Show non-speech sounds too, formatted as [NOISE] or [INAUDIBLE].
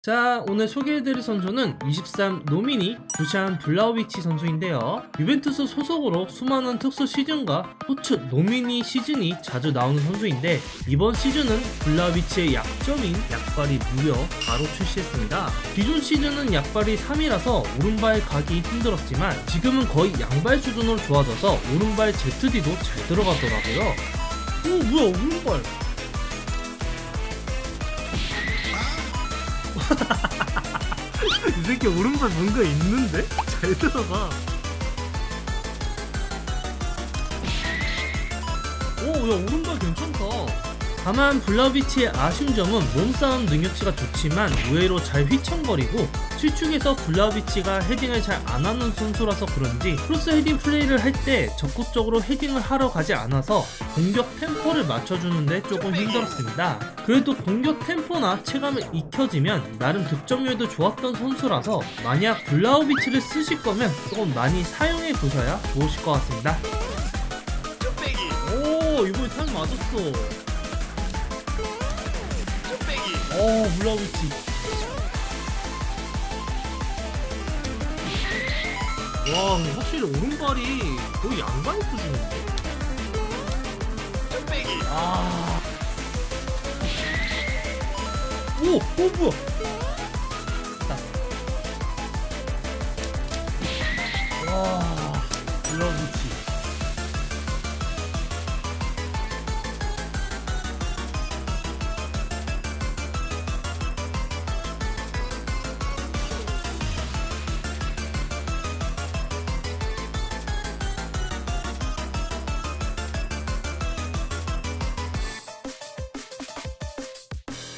자, 오늘 소개해드릴 선수는 23 노미니 부샨 블라우비치 선수인데요. 유벤투스 소속으로 수많은 특수 시즌과 후츠 노미니 시즌이 자주 나오는 선수인데 이번 시즌은 블라우비치의 약점인 약발이 무려 바로 출시했습니다. 기존 시즌은 약발이 3이라서 오른발 가기 힘들었지만 지금은 거의 양발 수준으로 좋아져서 오른발 ZD도 잘 들어가더라고요. 오 뭐야 오른발 이 새끼 오른발 뭔가 있는데? [LAUGHS] 잘 들어가. 오, 야, 오른발 괜찮다. 다만 블라비치의 아쉬운 점은 몸싸움 능력치가 좋지만 의외로 잘 휘청거리고 실축에서 블라비치가 헤딩을 잘 안 하는 선수라서 그런지 크로스 헤딩 플레이를 할 때 적극적으로 헤딩을 하러 가지 않아서 공격 템포를 맞춰주는데 조금 힘들었습니다. 그래도 공격 템포나 체감을 익혀지면 나름 득점률도 좋았던 선수라서 만약 블라우비치를 쓰실 거면 조금 많이 사용해 보셔야 좋으실 것 같습니다. 오 이번에 타임 맞았어. 어 블라우치 와 근데 확실히 오른발이 거의 양발 수준인데? 아. 오! 오 뭐야? 와.